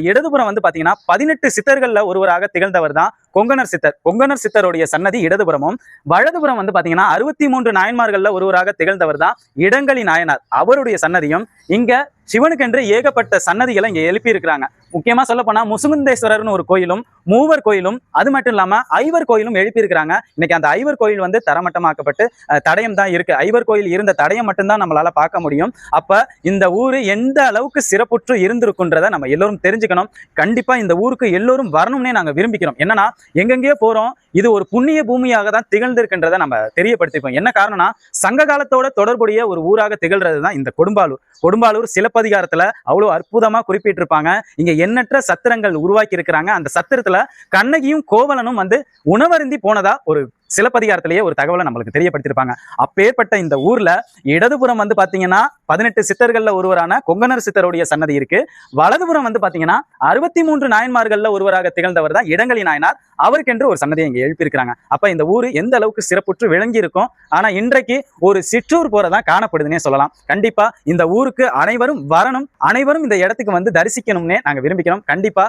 இடதுபுறம் வந்து பாத்தீங்கன்னா பதினெட்டு சித்தர்கள்ல ஒருவராக திகழ்ந்தவர் தான் கொங்கனர் சித்தர். கொங்கனர் சித்தருடைய சன்னதி இடதுபுறமும் வலதுபுறம் வந்து பாத்தீங்கன்னா அறுபத்தி மூன்று நாயன்மார்கள்ல ஒருவராக திகழ்ந்தவர் தான் இடங்களி நாயனார். அவருடைய சன்னதியும் இங்க சிவனுக்கென்று ஏகப்பட்ட சன்னதிகளை இங்க எழுப்பி இருக்கிறாங்க முக்கியமா சொல்ல போனா முசுகுந்தேஸ்வரர்னு ஒரு கோயிலும் மூவர் கோயிலும் அது மட்டும் இல்லாம ஐவர் கோயிலும் எழுப்பி இருக்கிறாங்க இன்னைக்கு அந்த ஐவர் கோயில் வந்து தரமட்டமாக்கப்பட்டு தடயம் தான் இருக்கு. ஐவர் கோயில் இருந்த தடயம் மட்டும்தான் நம்மளால பார்க்க முடியும். அப்ப இந்த ஊரு எந்த அளவுக்கு சிறப்புற்று இருந்திருக்குன்றத நம்ம எல்லோரும் தெரிஞ்சுக்கணும். கண்டிப்பா இந்த ஊருக்கு எல்லோரும் வரணும்னே நாங்க விரும்பிக்கிறோம். என்னன்னா எங்கெங்கேயோ போறோம். இது ஒரு புண்ணிய பூமியாக தான் திகழ்ந்திருக்கின்றதை நம்ம தெரியப்படுத்திப்போம். என்ன காரணம்னா சங்க காலத்தோட தொடர்புடைய ஒரு ஊராக திகழ்றது தான் இந்த கொடும்பாலூர். கொடும்பாலூர் சிலப்பதிகாரத்துல அவ்வளவு அற்புதமா குறிப்பிட்டிருப்பாங்க. இங்க எண்ணற்ற சத்திரங்கள் உருவாக்கி இருக்கிறாங்க அந்த சத்திரத்துல கண்ணகியும் கோவலனும் வந்து உணவருந்தி போனதா ஒரு சிலப்பதிகாரத்திலேயே ஒரு தகவலை நம்மளுக்கு தெரியப்படுத்திருப்பாங்க அப்பேற்பட்ட இந்த ஊர்ல இடதுபுறம் வந்து பாத்தீங்கன்னா பதினெட்டு சித்தர்கள்ல ஒருவரான கொங்கனர் சித்தருடைய சன்னதி இருக்கு. வலதுபுறம் வந்து பாத்தீங்கன்னா அறுபத்தி மூன்று நாயன்மார்கள்ல ஒருவராக திகழ்ந்தவர் தான் இடங்களி நாயனார். அவருக்கென்று ஒரு சன்னதியை இங்க எழுப்பியிருக்கிறாங்க. அப்ப இந்த ஊர் எந்த அளவுக்கு சிறப்புற்று விளங்கி இருக்கும் ஆனா இன்றைக்கு ஒரு சிற்றூர் போகிறதான் காணப்படுதுன்னே சொல்லலாம். கண்டிப்பா இந்த ஊருக்கு அனைவரும் வரணும் அனைவரும் இந்த இடத்துக்கு வந்து தரிசிக்கணும்னே நாங்க விரும்பிக்கிறோம். கண்டிப்பா